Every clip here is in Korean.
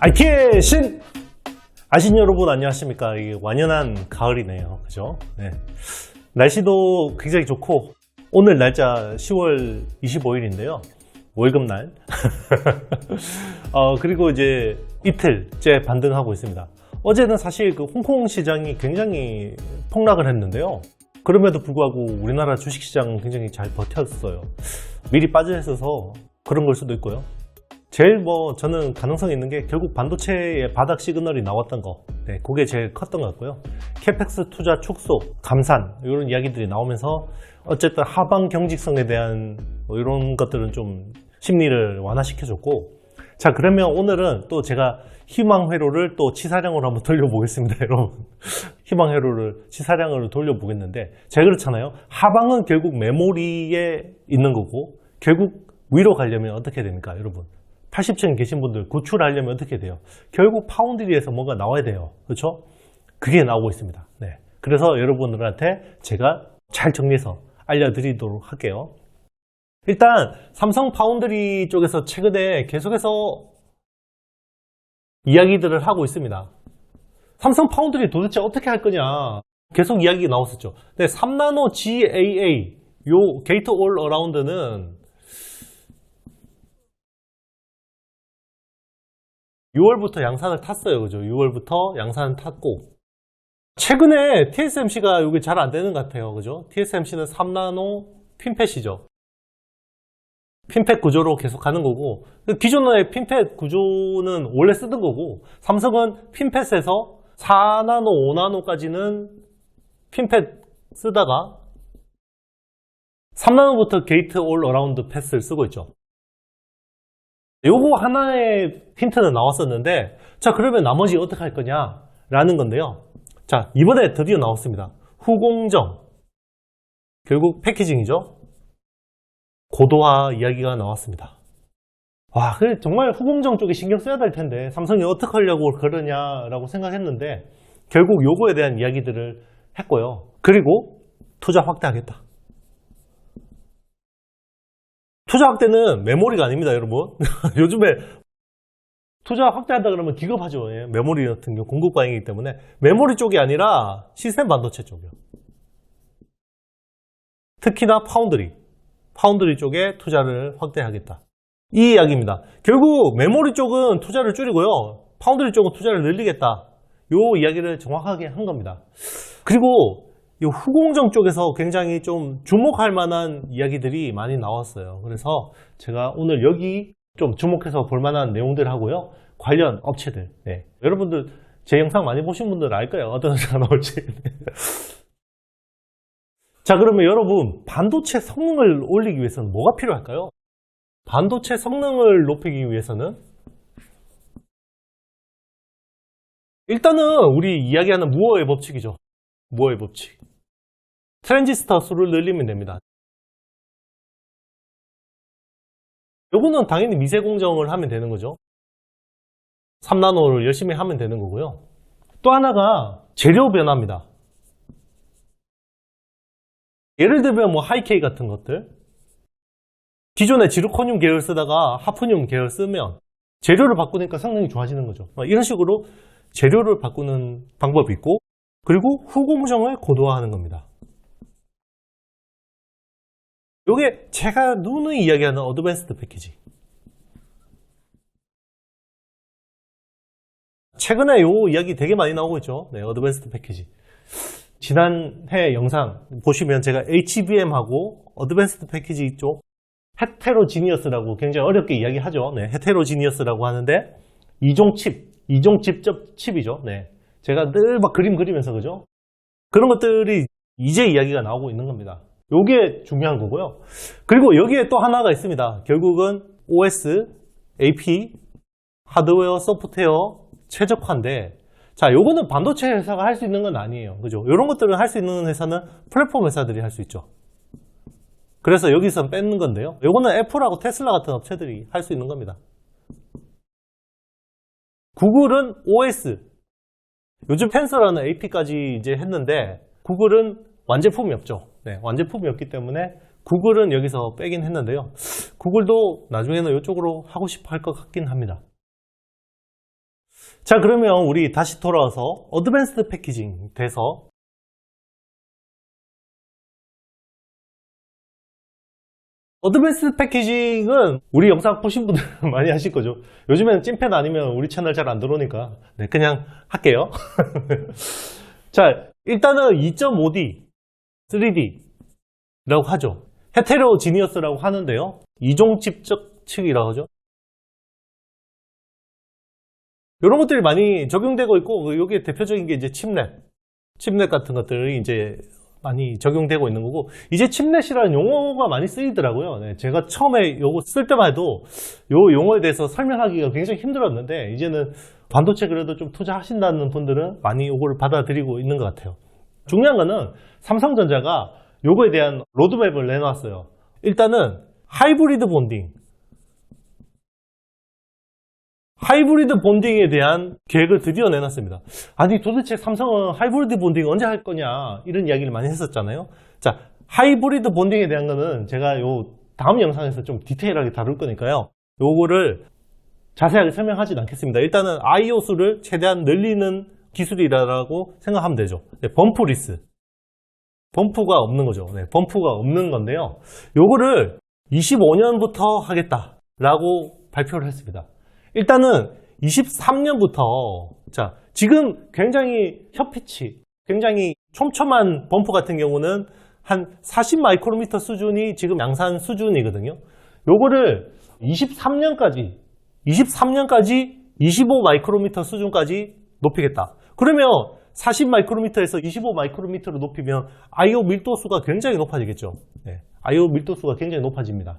아이키의 신! 아신 여러분 안녕하십니까. 이게 완연한 가을이네요. 그죠? 네. 날씨도 굉장히 좋고, 오늘 날짜 10월 25일인데요. 월급날. 어, 그리고 이제 이틀째 반등하고 있습니다. 어제는 사실 그 홍콩 시장이 굉장히 폭락을 했는데요. 그럼에도 불구하고 우리나라 주식시장 굉장히 잘 버텼어요. 미리 빠져 있어서 그런 걸 수도 있고요. 제일 뭐 저는 가능성 있는 게 결국 반도체의 바닥 시그널이 나왔던 거. 네, 그게 제일 컸던 것 같고요. 캐펙스 투자 축소, 감산 이런 이야기들이 나오면서 어쨌든 하방 경직성에 대한 뭐 이런 것들은 좀 심리를 완화시켜줬고 자 그러면 오늘은 또 제가 희망 회로를 또 치사량으로 한번 돌려보겠습니다 여러분 희망 회로를 치사량으로 돌려보겠는데 제가 그렇잖아요 하방은 결국 메모리에 있는 거고 결국 위로 가려면 어떻게 됩니까 여러분 80층 계신 분들 구출하려면 어떻게 돼요 결국 파운드리에서 뭔가 나와야 돼요 그렇죠 그게 나오고 있습니다 네. 그래서 여러분들한테 제가 잘 정리해서 알려드리도록 할게요 일단 삼성 파운드리 쪽에서 최근에 계속해서 이야기들을 하고 있습니다. 삼성 파운드리 도대체 어떻게 할 거냐 계속 이야기가 나왔었죠. 근데 3나노 GAA 요 게이트 올 어라운드는 6월부터 양산을 탔어요. 그죠? 6월부터 양산을 탔고 최근에 TSMC가 이게 잘 안 되는 것 같아요. 그죠? TSMC는 3나노 핀펫이죠. 핀펫 구조로 계속 가는 거고 기존의 핀펫 구조는 원래 쓰던 거고 삼성은 핀펫에서 4나노, 5나노까지는 핀펫 쓰다가 3나노부터 게이트 올 어라운드 패스를 쓰고 있죠. 요거 하나의 힌트는 나왔었는데 자 그러면 나머지 어떻게 할 거냐 라는 건데요. 자 이번에 드디어 나왔습니다. 후공정 결국 패키징이죠. 고도화 이야기가 나왔습니다. 와, 그 정말 후공정 쪽에 신경 써야 될 텐데 삼성이 어떻게 하려고 그러냐 라고 생각했는데 결국 요거에 대한 이야기들을 했고요. 그리고 투자 확대하겠다. 투자 확대는 메모리가 아닙니다, 여러분. 요즘에 투자 확대한다 그러면 기겁하죠. 예, 메모리 같은 경우 공급 과잉이기 때문에 메모리 쪽이 아니라 시스템 반도체 쪽이요. 특히나 파운드리. 파운드리 쪽에 투자를 확대하겠다. 이 이야기입니다. 결국 메모리 쪽은 투자를 줄이고요. 파운드리 쪽은 투자를 늘리겠다. 요 이야기를 정확하게 한 겁니다. 그리고 이 후공정 쪽에서 굉장히 좀 주목할 만한 이야기들이 많이 나왔어요. 그래서 제가 오늘 여기 좀 주목해서 볼 만한 내용들 하고요. 관련 업체들. 네. 여러분들 제 영상 많이 보신 분들 알 거예요. 어떤 회사가 나올지. 자, 그러면 여러분, 반도체 성능을 올리기 위해서는 뭐가 필요할까요? 반도체 성능을 높이기 위해서는 일단은 우리 이야기하는 무어의 법칙이죠. 무어의 법칙. 트랜지스터 수를 늘리면 됩니다. 요거는 당연히 미세 공정을 하면 되는 거죠. 3나노를 열심히 하면 되는 거고요. 또 하나가 재료 변화입니다. 예를 들면 뭐 하이케이 같은 것들 기존에 지르코늄 계열 쓰다가 하프늄 계열 쓰면 재료를 바꾸니까 성능이 좋아지는 거죠 뭐 이런 식으로 재료를 바꾸는 방법이 있고 그리고 후공정을 고도화하는 겁니다 이게 제가 누누이 이야기하는 어드밴스드 패키지 최근에 요 이야기 되게 많이 나오고 있죠 네, 어드밴스드 패키지 지난해 영상 보시면 제가 HBM하고 어드밴스드 패키지 쪽 헤테로지니어스라고 굉장히 어렵게 이야기하죠. 네, 헤테로지니어스라고 하는데 이종 칩, 이종 직접 칩이죠. 네, 제가 늘 막 그림 그리면서 그죠? 그런 것들이 이제 이야기가 나오고 있는 겁니다. 요게 중요한 거고요. 그리고 여기에 또 하나가 있습니다. 결국은 OS, AP, 하드웨어, 소프트웨어 최적화인데 자, 요거는 반도체 회사가 할 수 있는 건 아니에요. 그죠? 이런 것들을 할 수 있는 회사는 플랫폼 회사들이 할 수 있죠. 그래서 여기서 뺏는 건데요. 요거는 애플하고 테슬라 같은 업체들이 할 수 있는 겁니다. 구글은 OS. 요즘 펜서라는 AP까지 이제 했는데 구글은 완제품이 없죠. 네, 완제품이 없기 때문에 구글은 여기서 빼긴 했는데요. 구글도 나중에는 이쪽으로 하고 싶어 할 것 같긴 합니다. 자, 그러면 우리 다시 돌아와서 어드밴스드 패키징 돼서 어드밴스드 패키징은 우리 영상 보신 분들 많이 하실 거죠. 요즘에는 찐팬 아니면 우리 채널 잘 안 들어오니까 네, 그냥 할게요. 자, 일단은 2.5D, 3D라고 하죠. 헤테로지니어스라고 하는데요. 이종집적 측이라고 하죠. 이런 것들이 많이 적용되고 있고 여기에 대표적인 게 이제 칩넷, 칩넷 같은 것들이 이제 많이 적용되고 있는 거고 이제 칩넷이라는 용어가 많이 쓰이더라고요. 네, 제가 처음에 요거 쓸 때만 해도 요 용어에 대해서 설명하기가 굉장히 힘들었는데 이제는 반도체 그래도 좀 투자하신다는 분들은 많이 요거를 받아들이고 있는 것 같아요. 중요한 거는 삼성전자가 요거에 대한 로드맵을 내놨어요. 일단은 하이브리드 본딩, 하이브리드 본딩에 대한 계획을 드디어 내놨습니다. 아니 도대체 삼성은 하이브리드 본딩 언제 할 거냐 이런 이야기를 많이 했었잖아요. 자, 하이브리드 본딩에 대한 거는 제가 요 다음 영상에서 좀 디테일하게 다룰 거니까요. 요거를 자세하게 설명하진 않겠습니다. 일단은 IO 수를 최대한 늘리는 기술이라고 생각하면 되죠. 네, 범프 리스. 범프가 없는 거죠. 네, 범프가 없는 건데요. 요거를 25년부터 하겠다라고 발표를 했습니다. 일단은 23년부터 자 지금 굉장히 협피치 굉장히 촘촘한 범프 같은 경우는 한 40 마이크로미터 수준이 지금 양산 수준이거든요. 요거를 23년까지 23년까지 25 마이크로미터 수준까지 높이겠다. 그러면 40 마이크로미터에서 25 마이크로미터로 높이면 IO 밀도수가 굉장히 높아지겠죠. 네, IO 밀도수가 굉장히 높아집니다.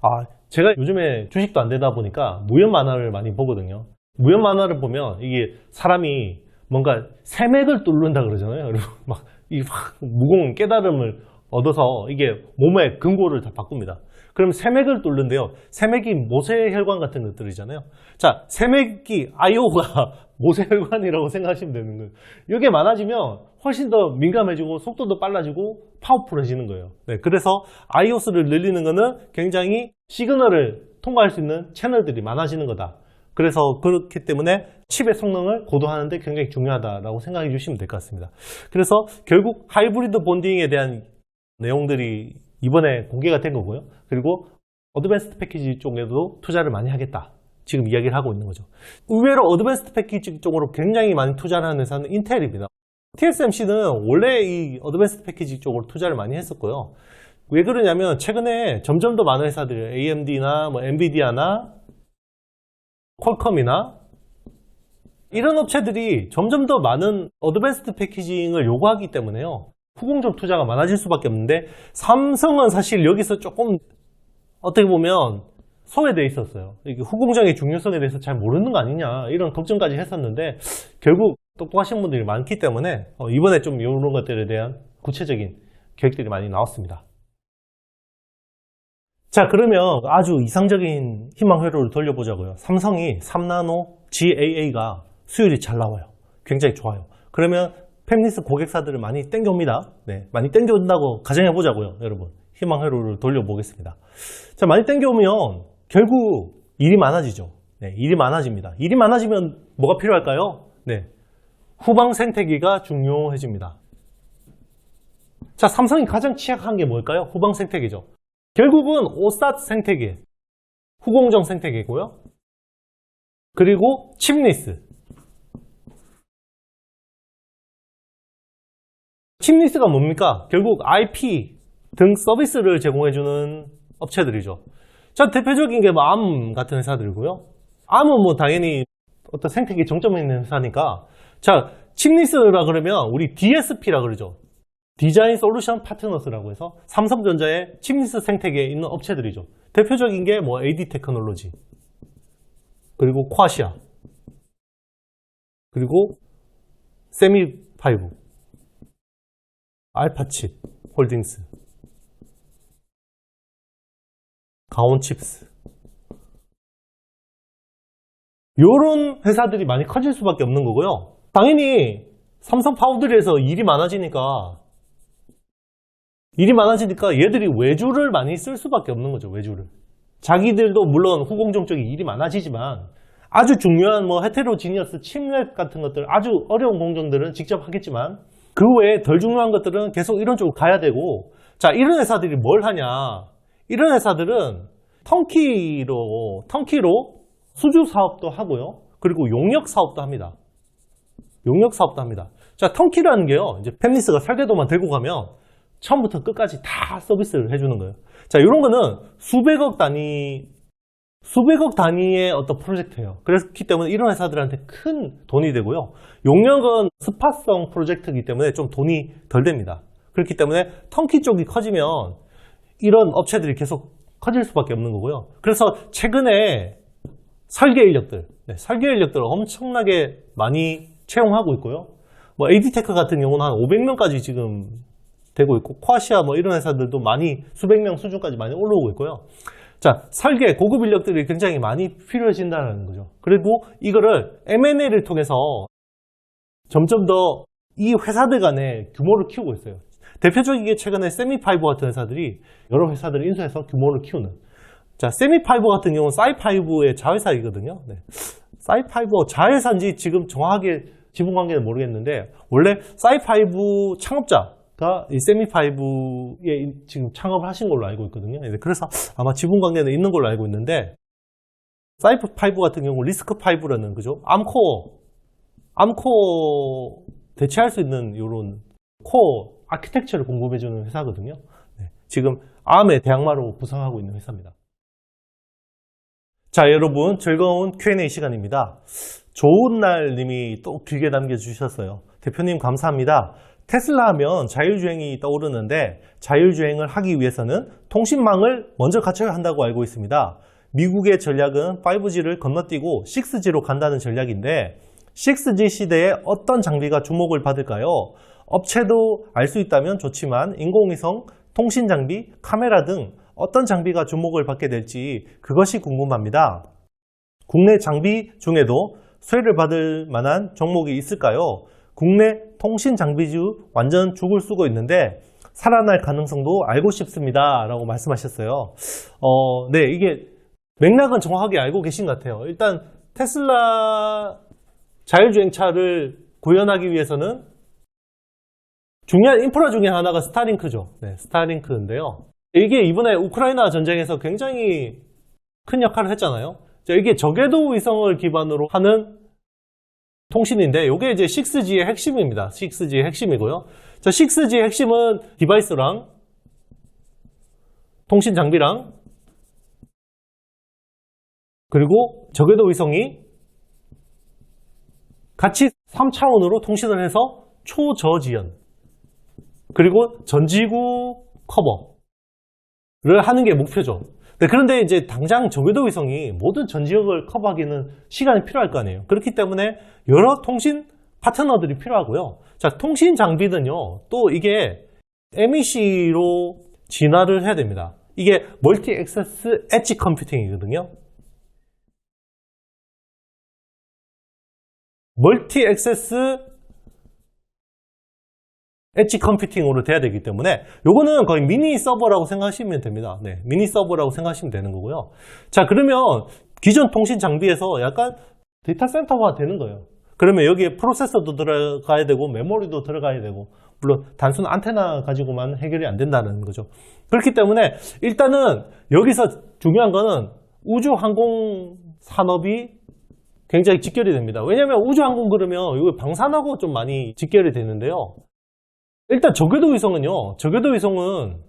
아, 제가 요즘에 주식도 안 되다 보니까 무연 만화를 많이 보거든요. 무연 만화를 보면 이게 사람이 뭔가 세맥을 뚫는다 그러잖아요. 그리고 막이 무거운 깨달음을 얻어서 이게 몸의 근고를 다 바꿉니다. 그럼 세맥을 뚫는데요. 세맥이 모세혈관 같은 것들이잖아요. 자, 세맥이 아이오가 모세혈관이라고 생각하시면 되는 거예요. 이게 많아지면 훨씬 더 민감해지고 속도도 빨라지고 파워풀해지는 거예요. 네, 그래서 아이오스를 늘리는 거는 굉장히 시그널을 통과할 수 있는 채널들이 많아지는 거다. 그래서 그렇기 때문에 칩의 성능을 고도하는 데 굉장히 중요하다라고 생각해 주시면 될 것 같습니다. 그래서 결국 하이브리드 본딩에 대한 내용들이 이번에 공개가 된 거고요. 그리고 어드밴스드 패키지 쪽에도 투자를 많이 하겠다. 지금 이야기를 하고 있는 거죠. 의외로 어드밴스드 패키지 쪽으로 굉장히 많이 투자를 하는 회사는 인텔입니다. TSMC는 원래 이 어드밴스드 패키지 쪽으로 투자를 많이 했었고요. 왜 그러냐면 최근에 점점 더 많은 회사들이 AMD나 뭐 엔비디아나 퀄컴이나 이런 업체들이 점점 더 많은 어드밴스드 패키징을 요구하기 때문에요. 후공정 투자가 많아질 수밖에 없는데 삼성은 사실 여기서 조금 어떻게 보면 소외되어 있었어요. 이게 후공정의 중요성에 대해서 잘 모르는 거 아니냐 이런 걱정까지 했었는데 결국 똑똑하신 분들이 많기 때문에 어, 이번에 좀 이런 것들에 대한 구체적인 계획들이 많이 나왔습니다. 자 그러면 아주 이상적인 희망 회로를 돌려보자고요. 삼성이 3나노 GAA가 수율이 잘 나와요. 굉장히 좋아요. 그러면 팹리스 고객사들을 많이 땡겨옵니다. 네, 많이 땡겨온다고 가정해 보자고요, 여러분. 희망 회로를 돌려보겠습니다. 자, 많이 땡겨오면 결국 일이 많아지죠. 네, 일이 많아집니다. 일이 많아지면 뭐가 필요할까요? 네, 후방 생태계가 중요해집니다. 자, 삼성이 가장 취약한 게 뭘까요? 후방 생태계죠. 결국은 오삿 생태계, 후공정 생태계고요. 그리고 칩리스. 칩리스가 뭡니까? 결국 IP 등 서비스를 제공해주는 업체들이죠. 자, 대표적인 게 뭐 암 같은 회사들이고요. 암은 뭐 당연히 어떤 생태계 정점에 있는 회사니까. 자, 칩리스라 그러면 우리 DSP라 그러죠. 디자인 솔루션 파트너스라고 해서 삼성전자의 칩리스 생태계에 있는 업체들이죠. 대표적인 게 뭐 AD 테크놀로지, 그리고 쿼시아, 그리고 세미파이브, 알파칩 홀딩스, 가온칩스. 요런 회사들이 많이 커질 수밖에 없는 거고요. 당연히 삼성 파우드리에서 일이 많아지니까 일이 많아지니까 얘들이 외주를 많이 쓸 수밖에 없는 거죠, 외주를. 자기들도 물론 후공정 쪽이 일이 많아지지만 아주 중요한 뭐 헤테로지니어스 침랩 같은 것들 아주 어려운 공정들은 직접 하겠지만 그 외에 덜 중요한 것들은 계속 이런 쪽으로 가야 되고 자 이런 회사들이 뭘 하냐? 이런 회사들은 턴키로 턴키로 수주 사업도 하고요. 그리고 용역 사업도 합니다. 용역 사업도 합니다. 자 턴키라는 게요 이제 펜리스가 설계도만 들고 가면 처음부터 끝까지 다 서비스를 해주는 거예요. 자 이런 거는 수백억 단위 수백억 단위의 어떤 프로젝트예요. 그렇기 때문에 이런 회사들한테 큰 돈이 되고요. 용역은 스파성 프로젝트이기 때문에 좀 돈이 덜 됩니다. 그렇기 때문에 턴키 쪽이 커지면 이런 업체들이 계속 커질 수밖에 없는 거고요. 그래서 최근에 설계 인력들, 네, 설계 인력들을 엄청나게 많이 채용하고 있고요. 뭐 AD테크 같은 경우는 한 500명까지 지금 되고 있고, 코아시아 뭐 이런 회사들도 많이 수백 명 수준까지 많이 올라오고 있고요. 자, 설계, 고급 인력들이 굉장히 많이 필요해진다는 거죠. 그리고 이거를 M&A를 통해서 점점 더 이 회사들 간의 규모를 키우고 있어요. 대표적인 게 최근에 세미파이버 같은 회사들이 여러 회사들을 인수해서 규모를 키우는. 자, 세미파이버 같은 경우는 사이파이브의 자회사이거든요. 네. 사이파이버 자회사인지 지금 정확하게 지분 관계는 모르겠는데, 원래 사이파이브 창업자 가이 세미파이브에 지금 창업을 하신 걸로 알고 있거든요. 네, 그래서 아마 지분 관계는 있는 걸로 알고 있는데, 사이파이브 같은 경우 리스크 파이브라는 그죠? 암코어, 암코어 대체할 수 있는 이런 코어 아키텍처를 공급해주는 회사거든요. 네, 지금 암의 대항마로 부상하고 있는 회사입니다. 자, 여러분 즐거운 Q&A 시간입니다. 좋은 날 님이 또 길게 남겨주셨어요. 대표님 감사합니다. 테슬라 하면 자율주행이 떠오르는데 자율주행을 하기 위해서는 통신망을 먼저 갖춰야 한다고 알고 있습니다. 미국의 전략은 5G를 건너뛰고 6G로 간다는 전략인데 6G 시대에 어떤 장비가 주목을 받을까요? 업체도 알 수 있다면 좋지만 인공위성, 통신 장비, 카메라 등 어떤 장비가 주목을 받게 될지 그것이 궁금합니다. 국내 장비 중에도 수혜를 받을 만한 종목이 있을까요? 국내 통신 장비주 완전 죽을 쓰고 있는데 살아날 가능성도 알고 싶습니다. 라고 말씀하셨어요. 어, 네, 이게 맥락은 정확하게 알고 계신 것 같아요. 일단 테슬라 자율주행차를 구현하기 위해서는 중요한 인프라 중에 하나가 스타링크죠. 네, 스타링크인데요. 이게 이번에 우크라이나 전쟁에서 굉장히 큰 역할을 했잖아요. 자, 이게 저궤도 위성을 기반으로 하는 통신인데 이게 이제 6G의 핵심입니다. 6G의 핵심이고요. 자, 6G의 핵심은 디바이스랑 통신 장비랑 그리고 저궤도 위성이 같이 3차원으로 통신을 해서 초저지연 그리고 전지구 커버를 하는 게 목표죠. 네, 그런데 이제 당장 저궤도 위성이 모든 전 지역을 커버하기는 시간이 필요할 거 아니에요. 그렇기 때문에 여러 통신 파트너들이 필요하고요. 자, 통신 장비는요, 또 이게 MEC로 진화를 해야 됩니다. 이게 멀티 액세스 엣지 컴퓨팅이거든요. 멀티 액세스 엣지 컴퓨팅으로 돼야 되기 때문에 요거는 거의 미니 서버라고 생각하시면 됩니다. 네, 미니 서버라고 생각하시면 되는 거고요. 자, 그러면 기존 통신 장비에서 약간 데이터 센터화 되는 거예요. 그러면 여기에 프로세서도 들어가야 되고 메모리도 들어가야 되고 물론 단순 안테나 가지고만 해결이 안 된다는 거죠. 그렇기 때문에 일단은 여기서 중요한 거는 우주 항공 산업이 굉장히 직결이 됩니다. 왜냐하면 우주항공 그러면 이거 방산하고 좀 많이 직결이 되는데요. 일단 저궤도 위성은요. 저궤도 위성은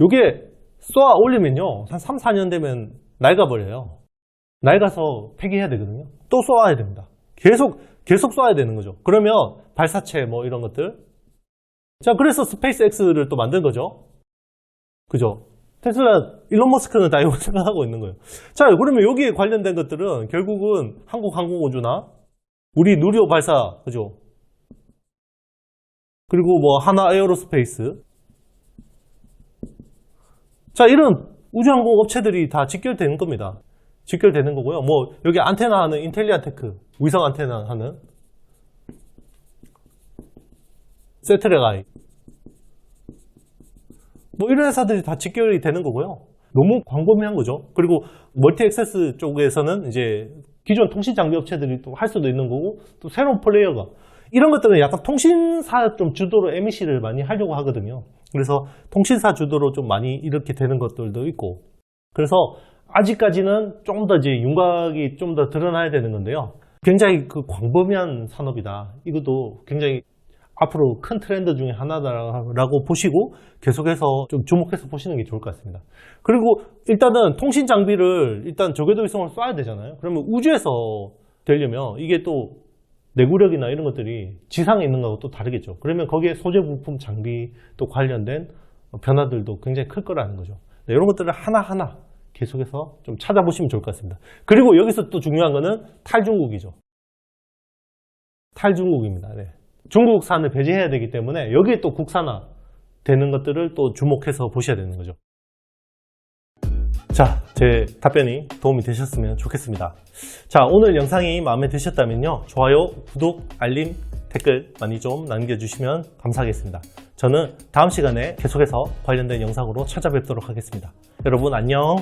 이게 쏘아 올리면요. 한 3, 4년 되면 낡아버려요. 낡아서 폐기해야 되거든요. 또 쏘아야 됩니다. 계속 계속 쏘아야 되는 거죠. 그러면 발사체 뭐 이런 것들. 자, 그래서 스페이스 X를 또 만든 거죠. 그죠? 테슬라 일론 머스크는 다 이거 생각하고 있는 거예요. 자, 그러면 여기에 관련된 것들은 결국은 한국 항공우주나 우리 누리호 발사, 그죠? 그리고 뭐 하나 에어로스페이스. 자, 이런 우주항공 업체들이 다 직결되는 겁니다. 직결되는 거고요. 뭐 여기 안테나 하는 인텔리아 테크 위성 안테나 하는 세트레가이 뭐 이런 회사들이 다 직결이 되는 거고요. 너무 광범위한 거죠. 그리고 멀티 액세스 쪽에서는 이제 기존 통신 장비 업체들이 또 할 수도 있는 거고 또 새로운 플레이어가 이런 것들은 약간 통신사 좀 주도로 MEC를 많이 하려고 하거든요. 그래서 통신사 주도로 좀 많이 이렇게 되는 것들도 있고 그래서 아직까지는 좀 더 이제 윤곽이 좀 더 드러나야 되는 건데요. 굉장히 그 광범위한 산업이다. 이것도 굉장히 앞으로 큰 트렌드 중에 하나다라고 보시고 계속해서 좀 주목해서 보시는 게 좋을 것 같습니다. 그리고 일단은 통신 장비를 일단 저궤도 위성을 쏴야 되잖아요. 그러면 우주에서 되려면 이게 또 내구력이나 이런 것들이 지상에 있는 거하고 또 다르겠죠. 그러면 거기에 소재 부품 장비 또 관련된 변화들도 굉장히 클 거라는 거죠. 네, 이런 것들을 하나하나 계속해서 좀 찾아보시면 좋을 것 같습니다. 그리고 여기서 또 중요한 거는 탈중국이죠. 탈중국입니다. 네. 중국산을 배제해야 되기 때문에 여기에 또 국산화 되는 것들을 또 주목해서 보셔야 되는 거죠. 자, 제 답변이 도움이 되셨으면 좋겠습니다. 자, 오늘 영상이 마음에 드셨다면요. 좋아요, 구독, 알림, 댓글 많이 좀 남겨주시면 감사하겠습니다. 저는 다음 시간에 계속해서 관련된 영상으로 찾아뵙도록 하겠습니다. 여러분 안녕!